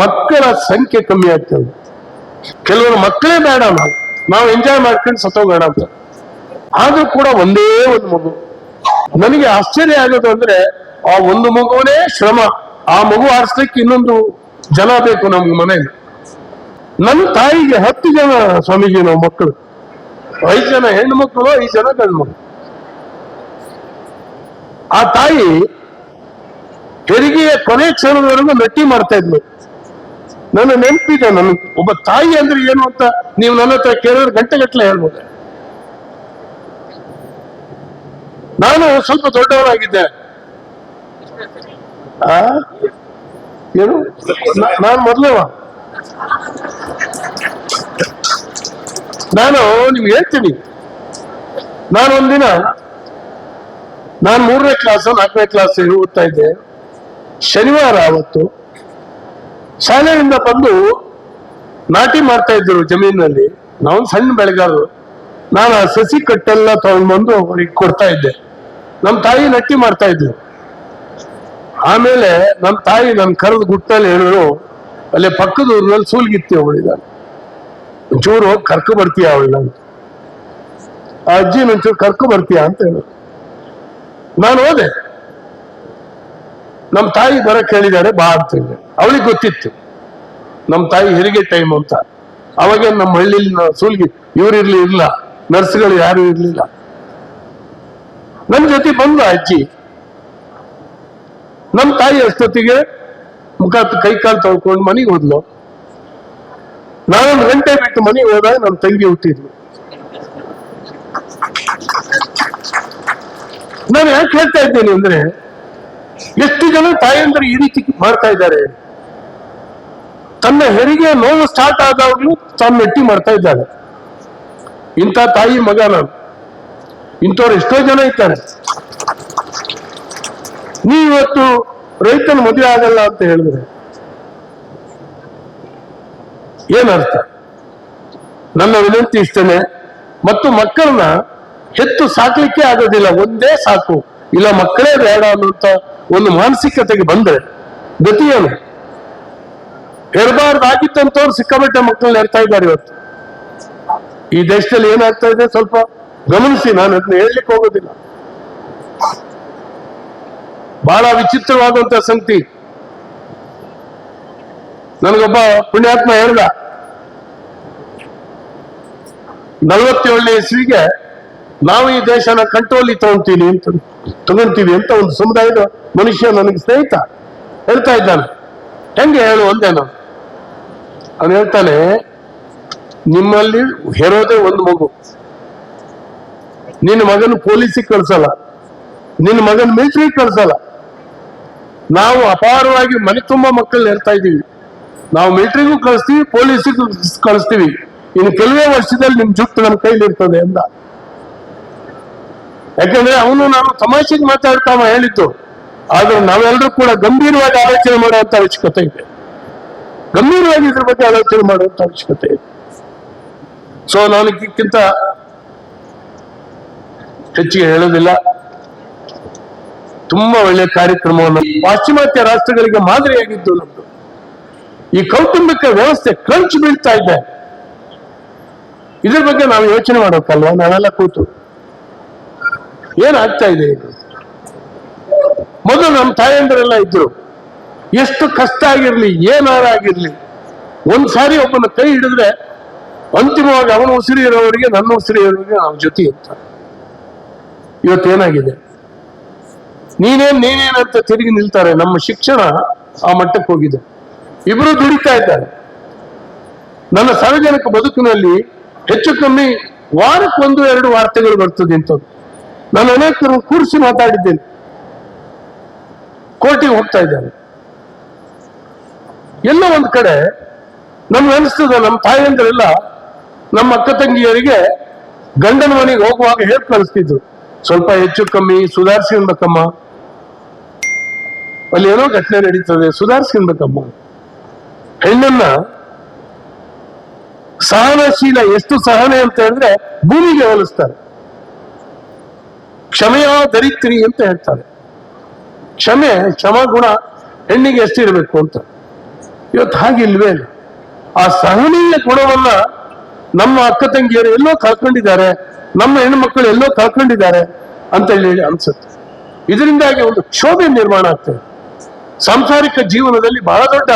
ಮಕ್ಕಳ ಸಂಖ್ಯೆ ಕಮ್ಮಿ ಆಗ್ತದೆ ಕೆಲವರು ಮಕ್ಕಳೇ ಬೇಡ ನಾವು ನಾವು ಎಂಜಾಯ್ ಮಾಡ್ಕೊಂಡು ಸತ್ತೋಗೋಣ ಅಂತ. ಆದ್ರೂ ಕೂಡ ಒಂದೇ ಒಂದು ಮಗು. ನನಗೆ ಆಶ್ಚರ್ಯ ಆಗೋದು ಅಂದ್ರೆ ಆ ಒಂದು ಮಗುವನೇ ಶ್ರಮ. ಆ ಮಗು ಆರಿಸ್ಲಿಕ್ಕೆ ಇನ್ನೊಂದು ಜನ ಬೇಕು ನಮ್ಗೆ ಮನೆಯಲ್ಲಿ. ನನ್ನ ತಾಯಿಗೆ ಹತ್ತು ಜನ ಸ್ವಾಮೀಜಿ ನಾವು ಮಕ್ಕಳು. ಐದು ಜನ ಹೆಣ್ಣು ಮಕ್ಕಳು, ಐದು ಜನ ಗಂಡು ಮಕ್ಕಳು. ಆ ತಾಯಿ ಹೆರಿಗೆಯ ಕೊನೆ ಕ್ಷಣದವರೆಗೂ ನಟ್ಟಿ ಮಾಡ್ತಾ ಇದ್ಲು. ನನ್ನ ನೆನಪಿದೆ ನನ್ನ ಒಬ್ಬ ತಾಯಿ ಅಂದ್ರೆ ಏನು ಅಂತ ನೀವು ನನ್ನ ಹತ್ರ ಕೇಳಿದ್ರೆ ಗಂಟೆ ಗಟ್ಟಲೆ ಹೇಳ್ಬೋದು. ನಾನು ಸ್ವಲ್ಪ ದೊಡ್ಡವನಾಗಿದ್ದೆ. ಆ? ಏನು? ನಾನು ಮೊದಲೇವ. ನಾನು ನಿಮ್ಗೆ ಹೇಳ್ತೀನಿ. ನಾನು ಒಂದಿನ ನಾನು ಮೂರನೇ ಕ್ಲಾಸ್ ನಾಲ್ಕನೇ ಕ್ಲಾಸ್ ಓದ್ತಾ ಇದ್ದೆ. ಶನಿವಾರ ಅವತ್ತು ಶಾಲೆಯಿಂದ ಬಂದು ನಾಟಿ ಮಾಡ್ತಾ ಇದ್ರು ಜಮೀನಲ್ಲಿ. ನಾವು ಸಣ್ಣ ಬೆಳೆಗಾರರು. ನಾನು ಆ ಸಸಿ ಕಟ್ಟೆಲ್ಲ ತಗೊಂಡ್ಬಂದು ಅವ್ರಿಗೆ ಕೊಡ್ತಾ ಇದ್ದೆ. ನಮ್ಮ ತಾಯಿ ನಟ್ಟಿ ಮಾಡ್ತಾ ಇದ್ರು ಆಮೇಲೆ ನಮ್ಮ ತಾಯಿ ನನ್ನ ಕರೆದು ಗುಟ್ಟಲ್ಲಿ ಹೇಳಿದ್ರು, ಅಲ್ಲೇ ಪಕ್ಕದ ಊರಿನಲ್ಲಿ ಸೂಲ್ಗಿತ್ತಿ ಅವಳಿದ್ದಾನೆ ಒಂಚೂರು ಹೋಗಿ ಕರ್ಕೊ ಬರ್ತೀಯ ಅಂತ ಆ ಅಜ್ಜಿ ಒಂಚೂರು ಕರ್ಕೊ ಬರ್ತೀಯ ಅಂತ ಹೇಳು ನಾನು ಹೋದೆ. ನಮ್ಮ ತಾಯಿ ಬರಕ್ ಹೇಳಿದ್ದಾರೆ ಬಾ ಅಂತ ಅವಳಿಗೆ ಗೊತ್ತಿತ್ತು. ನಮ್ಮ ತಾಯಿ ಹೆರಿಗೆ ಟೈಮ್ ಅಂತ. ಅವಾಗ ನಮ್ಮ ಹಳ್ಳಿಲಿ ಸೂಲ್ಗಿ ಇವ್ರಿರ್ಲಿ ಇರ್ಲಿಲ್ಲ ನರ್ಸ್ಗಳು ಯಾರು ಇರ್ಲಿಲ್ಲ. ನನ್ನ ಜೊತೆ ಬಂದ ಅಜ್ಜಿ. ನಮ್ಮ ತಾಯಿ ಅಷ್ಟೊತ್ತಿಗೆ ಮುಖ ಕೈ ಕಾಲು ತೊಳ್ಕೊಂಡು ಮನೆಗೆ ಹೋದ್ಲು. ನಾನೊಂದು ಗಂಟೆ ಬಿಟ್ಟು ಮನೆಗೆ ಹೋದಾಗ ನಮ್ಮ ತಂಗಿ ಹುಟ್ಟಿದ್ಲು. ನಾನು ಯಾಕೆ ಹೇಳ್ತಾ ಇದ್ದೇನೆ ಅಂದ್ರೆ ಎಷ್ಟು ಜನ ತಾಯಂದ್ರೆ ಈ ರೀತಿ ಮಾಡ್ತಾ ಇದ್ದಾರೆ. ತನ್ನ ಹೆರಿಗೆ ನೋವು ಸ್ಟಾರ್ಟ್ ಆದಾಗ್ಲೂ ತಾನು ನೆಟ್ಟಿ ಮಾಡ್ತಾ ಇದ್ದಾಳೆ ಇಂಥ ತಾಯಿ ಮಗ ನಾನು. ಇಂಥವ್ರು ಎಷ್ಟೋ ಜನ ಇದ್ದಾರೆ. ನೀ ಇವತ್ತು ರೈತನ ಮದುವೆ ಆಗಲ್ಲ ಅಂತ ಹೇಳಿದ್ರೆ ಏನರ್ಥ ನನ್ನ ವಿನಂತಿ ಇಷ್ಟೇನೆ. ಮತ್ತು ಮಕ್ಕಳನ್ನ ಹೆತ್ತು ಸಾಕ್ಲಿಕ್ಕೆ ಆಗೋದಿಲ್ಲ. ಒಂದೇ ಸಾಕು. ಇಲ್ಲ, ಮಕ್ಕಳೇ ಬೇಡ ಅನ್ನುವಂತ ಒಂದು ಮಾನಸಿಕತೆಗೆ ಬಂದ್ರೆ ಗತಿ ಏನು? ಇರಬಾರ್ದಾಗಿತ್ತಂತವ್ರು ಸಿಕ್ಕಾಪಟ್ಟೆ ಮಕ್ಕಳನ್ನ ಹೇಳ್ತಾ ಇದ್ದಾರೆ ಇವತ್ತು. ಈ ದೇಶದಲ್ಲಿ ಏನಾಗ್ತಾ ಇದೆ? ಸ್ವಲ್ಪ ಗಮನಿಸಿ, ನಾನು ಅದನ್ನ ಹೇಳಲಿಕ್ಕೆ ಹೋಗೋದಿಲ್ಲ. ಬಹಳ ವಿಚಿತ್ರವಾದಂತ ಸಂಗತಿ. ನನಗೊಬ್ಬ ಪುಣ್ಯಾತ್ಮ ಹೇಳ್ದ, ನಲವತ್ತೇಳನೇ ಇಸ್ವಿಗೆ ನಾವು ಈ ದೇಶನ ಕಂಟ್ರೋಲ್ ತಗೊಂತೀವಿ ಅಂತ. ತಗೊಂತೀವಿ ಅಂತ ಒಂದು ಸಮುದಾಯದ ಮನುಷ್ಯ ನನಗೆ ಸ್ನೇಹಿತ ಹೇಳ್ತಾ ಇದ್ದಾನೆ. ಹೆಂಗೆ ಹೇಳು ಒಂದೇ ನಾನು ಅವನು ಹೇಳ್ತಾನೆ, ನಿಮ್ಮಲ್ಲಿ ಹೆರೋದೇ ಒಂದು ಮಗು. ನಿನ್ನ ಮಗನ ಪೊಲೀಸಿಗೆ ಕಳ್ಸಲ್ಲ. ನಿನ್ನ ಮಗನ ಮಿಲಿಟರಿ ಕಳ್ಸಲ್ಲ. ನಾವು ಅಪಾರವಾಗಿ ಮನೆ ತುಂಬ ಮಕ್ಕಳನ್ನ ಹೇಳ್ತಾ ಇದ್ದೀವಿ. ನಾವು ಮಿಲಿಟರಿಗೂ ಕಳಿಸ್ತೀವಿ ಪೊಲೀಸಿಗೂ ಕಳಿಸ್ತೀವಿ. ಇನ್ನು ಕೆಲವೇ ವರ್ಷದಲ್ಲಿ ನಿಮ್ ಜುಟ್ಟು ನಮ್ಮ ಕೈಲಿ ಇರ್ತದೆ ಅಂದ ಯಾಕಂದ್ರೆ ಅವನು ನಾನು ತಮಾಷೆಗೆ ಮಾತಾಡ್ತಾವ ಹೇಳಿದ್ದು. ಆದ್ರೆ ನಾವೆಲ್ಲರೂ ಕೂಡ ಗಂಭೀರವಾಗಿ ಆಲೋಚನೆ ಮಾಡುವಂತ ಅವಶ್ಯಕತೆ ಇದೆ. ಗಂಭೀರವಾಗಿ ಇದ್ರ ಬಗ್ಗೆ ಆಲೋಚನೆ ಮಾಡುವಂತ ಅವಶ್ಯಕತೆ ಇದೆ. ಸೊ ನಾನು ಇದಕ್ಕಿಂತ ಹೆಚ್ಚಿಗೆ ಹೇಳೋದಿಲ್ಲ ತುಂಬಾ ಒಳ್ಳೆ ಕಾರ್ಯಕ್ರಮವನ್ನು ಪಾಶ್ಚಿಮಾತ್ಯ ರಾಷ್ಟ್ರಗಳಿಗೆ ಮಾದರಿಯಾಗಿದ್ದು ನಮ್ದು. ಈ ಕೌಟುಂಬಿಕ ವ್ಯವಸ್ಥೆ ಕ್ರಂಚ್ ಬೀಳ್ತಾ ಇದೆ. ಇದ್ರ ಬಗ್ಗೆ ನಾವು ಯೋಚನೆ ಮಾಡೋಕ್ಕಲ್ವಾ ನಾವೆಲ್ಲ ಕೂತು. ಏನಾಗ್ತಾ ಇದೆ ಮೊದಲು ನಮ್ಮ ತಾಯಂದಿರೆಲ್ಲ ಇದ್ರು. ಎಷ್ಟು ಕಷ್ಟ ಆಗಿರ್ಲಿ ಏನಾರ ಆಗಿರ್ಲಿ, ಒಂದ್ ಸಾರಿ ಒಬ್ಬನ ಕೈ ಹಿಡಿದ್ರೆ ಅಂತಿಮವಾಗಿ ಅವನ ಉಸಿರಿ ಇರೋವರಿಗೆ ನನ್ನ ಉಸಿರಿ ಇರೋರಿಗೆ ನಾವು ಜೊತೆ ಇರ್ತಾರೆ. ಇವತ್ತೇನಾಗಿದೆ ನೀನೇನ್ ನೀನೇನಂತ ತಿರುಗಿ ನಿಲ್ತಾರೆ. ನಮ್ಮ ಶಿಕ್ಷಣ ಆ ಮಟ್ಟಕ್ಕೆ ಹೋಗಿದೆ. ಇಬ್ರು ದುಡಿತಾ ಇದ್ದಾರೆ. ನನ್ನ ಸಾರ್ವಜನಿಕ ಬದುಕಿನಲ್ಲಿ ಹೆಚ್ಚು ಕಮ್ಮಿ ವಾರಕ್ಕೊಂದು, ಎರಡು ವಾರ್ತೆಗಳು ಬರ್ತದೆ ಇಂಥದ್ದು. ನಾನು ಅನೇಕರು ಕೂರಿಸಿ ಮಾತಾಡಿದ್ದೇನೆ. ಕೋರ್ಟಿಗೆ ಹೋಗ್ತಾ ಇದ್ದೇನೆ. ಎಲ್ಲ ಒಂದ್ ಕಡೆ ನಮ್ಗೆ ಅನಿಸ್ತದ ನಮ್ಮ ತಾಯಂದ್ರೆಲ್ಲ ನಮ್ಮ ಅಕ್ಕ ತಂಗಿಯರಿಗೆ ಗಂಡನ ಮನೆಗೆ ಹೋಗುವಾಗ ಹೇಳಿ ಕಲಿಸ್ತಿದ್ರು ಸ್ವಲ್ಪ ಹೆಚ್ಚು ಕಮ್ಮಿ ಸುಧಾರಿಸ್ಕೊಳ್ಬೇಕಮ್ಮ ಅಲ್ಲಿ ಏನೋ ಘಟನೆ ನಡೀತದೆ ಸುಧಾರಿಸ್ಕೊಳ್ಬೇಕಮ್ಮ ಹೆಣ್ಣನ್ನ ಸಹನಶೀಲ, ಎಷ್ಟು ಸಹನೆ ಅಂತ ಹೇಳಿದ್ರೆ ಭೂಮಿಗೆ ಹೋಲಿಸ್ತಾರೆ. ಕ್ಷಮೆಯ ದರಿತ್ರಿ ಅಂತ ಹೇಳ್ತಾರೆ. ಕ್ಷಮೆ, ಕ್ಷಮಾ ಗುಣ ಹೆಣ್ಣಿಗೆ ಎಷ್ಟಿರಬೇಕು ಅಂತ. ಇವತ್ತು ಹಾಗಿಲ್ವೇ ಆ ಸಹನೀಯ ಗುಣವನ್ನ ನಮ್ಮ ಅಕ್ಕ ತಂಗಿಯರು ಎಲ್ಲೋ ಕಳ್ಕೊಂಡಿದ್ದಾರೆ, ನಮ್ಮ ಹೆಣ್ಮಕ್ಳು ಎಲ್ಲೋ ಕಳ್ಕೊಂಡಿದ್ದಾರೆ ಅಂತ ಹೇಳಿ ಅನ್ಸುತ್ತೆ. ಇದರಿಂದಾಗಿ ಒಂದು ಕ್ಷೋಭೆ ನಿರ್ಮಾಣ ಆಗ್ತದೆ. ಸಾಂಸಾರಿಕ ಜೀವನದಲ್ಲಿ ಬಹಳ ದೊಡ್ಡ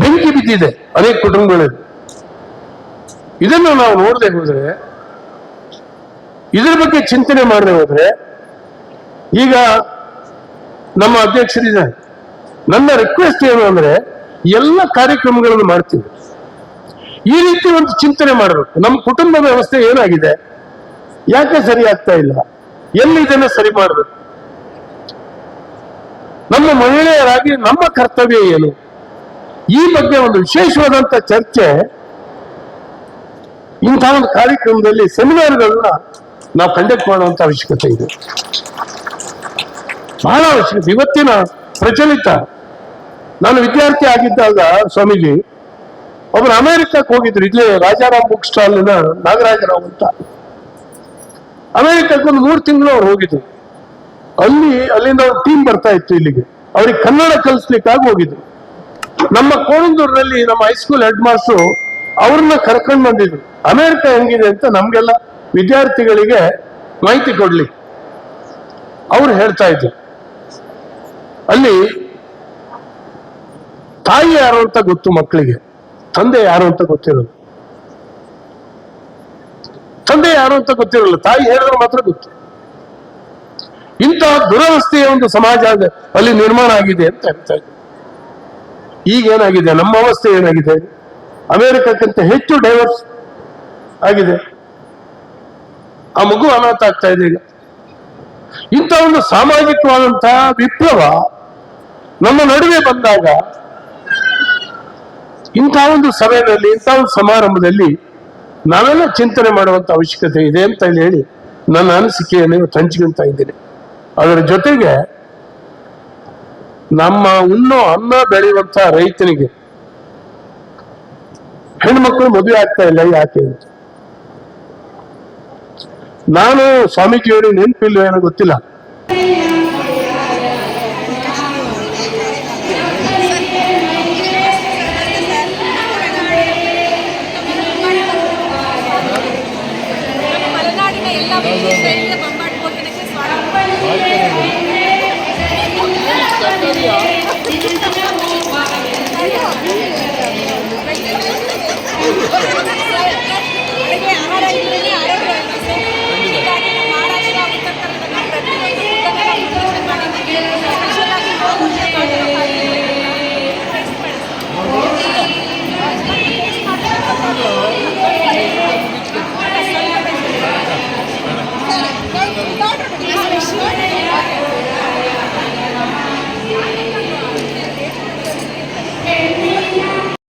ಬೆಂಕಿ ಬಿದ್ದಿದೆ ಅನೇಕ ಕುಟುಂಬಗಳಲ್ಲಿ. ಇದನ್ನು ನಾವು ನೋಡದೆ ಹೋದ್ರೆ ಇದ್ರ ಬಗ್ಗೆ ಚಿಂತನೆ ಮಾಡದೆ ಹೋದ್ರೆ, ಈಗ ನಮ್ಮ ಅಧ್ಯಕ್ಷರಿದ್ದಾರೆ ನನ್ನ ರಿಕ್ವೆಸ್ಟ್ ಏನು ಅಂದ್ರೆ, ಎಲ್ಲ ಕಾರ್ಯಕ್ರಮಗಳನ್ನು ಮಾಡ್ತೀವಿ. ಈ ರೀತಿ ಒಂದು ಚಿಂತನೆ ಮಾಡಬೇಕು. ನಮ್ಮ ಕುಟುಂಬ ವ್ಯವಸ್ಥೆ ಏನಾಗಿದೆ? ಯಾಕೆ ಸರಿ ಆಗ್ತಾ ಇಲ್ಲ? ಎಲ್ಲಿ ಇದನ್ನ ಸರಿ ಮಾಡಬೇಕು? ನಮ್ಮ ಮಹಿಳೆಯರಾಗಿ ನಮ್ಮ ಕರ್ತವ್ಯ ಏನು? ಈ ಬಗ್ಗೆ ಒಂದು ವಿಶೇಷವಾದಂತ ಚರ್ಚೆ ಇಂತಹ ಒಂದು ಕಾರ್ಯಕ್ರಮದಲ್ಲಿ ಸೆಮಿನಾರ್ಗಳನ್ನ ನಾವು ಕಂಡಕ್ಟ್ ಮಾಡುವಂತ ಅವಶ್ಯಕತೆ ಇದೆ. ಬಹಳ ಅವಶ್ಯಕತೆ. ಇವತ್ತಿನ ಪ್ರಚಲಿತ, ನಾನು ವಿದ್ಯಾರ್ಥಿ ಆಗಿದ್ದಾಗ ಸ್ವಾಮೀಜಿ ಒಬ್ಬರು ಅಮೆರಿಕಕ್ಕೆ ಹೋಗಿದ್ರು. ಇಲ್ಲೇ ರಾಜಾರಾಮ್ ಬುಕ್ ಸ್ಟಾಲ್ನ ನಾಗರಾಜರಾವ್ ಅಂತ. ಅಮೆರಿಕಕ್ಕೆ ಒಂದು ಮೂರು ತಿಂಗಳು ಅವ್ರು ಹೋಗಿದ್ರು. ಅಲ್ಲಿ, ಅಲ್ಲಿಂದ ಅವ್ರ ಟೀಮ್ ಬರ್ತಾ ಇತ್ತು ಇಲ್ಲಿಗೆ. ಅವ್ರಿಗೆ ಕನ್ನಡ ಕಲಿಸ್ಲಿಕ್ಕಾಗಿ ಹೋಗಿದ್ರು. ನಮ್ಮ ಕೋಣಂದೂರಿನಲ್ಲಿ ನಮ್ಮ ಹೈಸ್ಕೂಲ್ ಹೆಡ್ ಮಾಸ್ಟ್ರು ಅವ್ರನ್ನ ಕರ್ಕೊಂಡು ಬಂದಿದ್ರು. ಅಮೆರಿಕ ಹೆಂಗಿದೆ ಅಂತ ನಮ್ಗೆಲ್ಲ ವಿದ್ಯಾರ್ಥಿಗಳಿಗೆ ಮಾಹಿತಿ ಕೊಡ್ಲಿ. ಅವ್ರು ಹೇಳ್ತಾ ಇದ್ರು. ಅಲ್ಲಿ ತಾಯಿ ಯಾರು ಅಂತ ಗೊತ್ತು ಮಕ್ಕಳಿಗೆ, ತಂದೆ ಯಾರು ಅಂತ ಗೊತ್ತಿರಲ್ಲ. ತಂದೆ ಯಾರು ಅಂತ ಗೊತ್ತಿರಲ್ಲ, ತಾಯಿ ಹೇಳಿದ್ರೆ ಮಾತ್ರ ಗೊತ್ತು. ಇಂತಹ ದುರವಸ್ಥೆಯ ಒಂದು ಸಮಾಜ ಅಲ್ಲಿ ನಿರ್ಮಾಣ ಆಗಿದೆ ಅಂತ ಹೇಳ್ತಾ ಇದ್ರು. ಈಗ ಏನಾಗಿದೆ? ನಮ್ಮ ಅವಸ್ಥೆ ಏನಾಗಿದೆ? ಅಮೆರಿಕಕ್ಕಿಂತ ಹೆಚ್ಚು ಡೈವರ್ಸ್ ಆಗಿದೆ. ಆ ಮಗು ಅನಾಥ ಆಗ್ತಾ ಇದೆ ಈಗ. ಇಂಥ ಒಂದು ಸಾಮಾಜಿಕವಾದಂತಹ ವಿಪ್ಲವ ನಮ್ಮ ನಡುವೆ ಬಂದಾಗ ಇಂಥ ಒಂದು ಸಭೆಯಲ್ಲಿ, ಇಂಥ ಒಂದು ಸಮಾರಂಭದಲ್ಲಿ ನಾವೆಲ್ಲ ಚಿಂತನೆ ಮಾಡುವಂತ ಅವಶ್ಯಕತೆ ಇದೆ ಅಂತ ಹೇಳಿ ನನ್ನ ಅನಿಸಿಕೆಯನ್ನು ಇವತ್ತು ಹಂಚ್ಕೊಂತ ಇದ್ದೀನಿ. ಅದರ ಜೊತೆಗೆ ನಮ್ಮ ಉಣ್ಣೋ ಅನ್ನ ಬೆಳೆಯುವಂತಹ ರೈತನಿಗೆ ಹೆಣ್ಮಕ್ಳು ಮದುವೆ ಆಗ್ತಾ ಇಲ್ಲ, ಯಾಕೆ ಅಂತ. ನಾನು ಸ್ವಾಮೀಜಿಯವರಿಗೆ ನೆನಪಿಲ್ಲ ಏನೋ ಗೊತ್ತಿಲ್ಲ.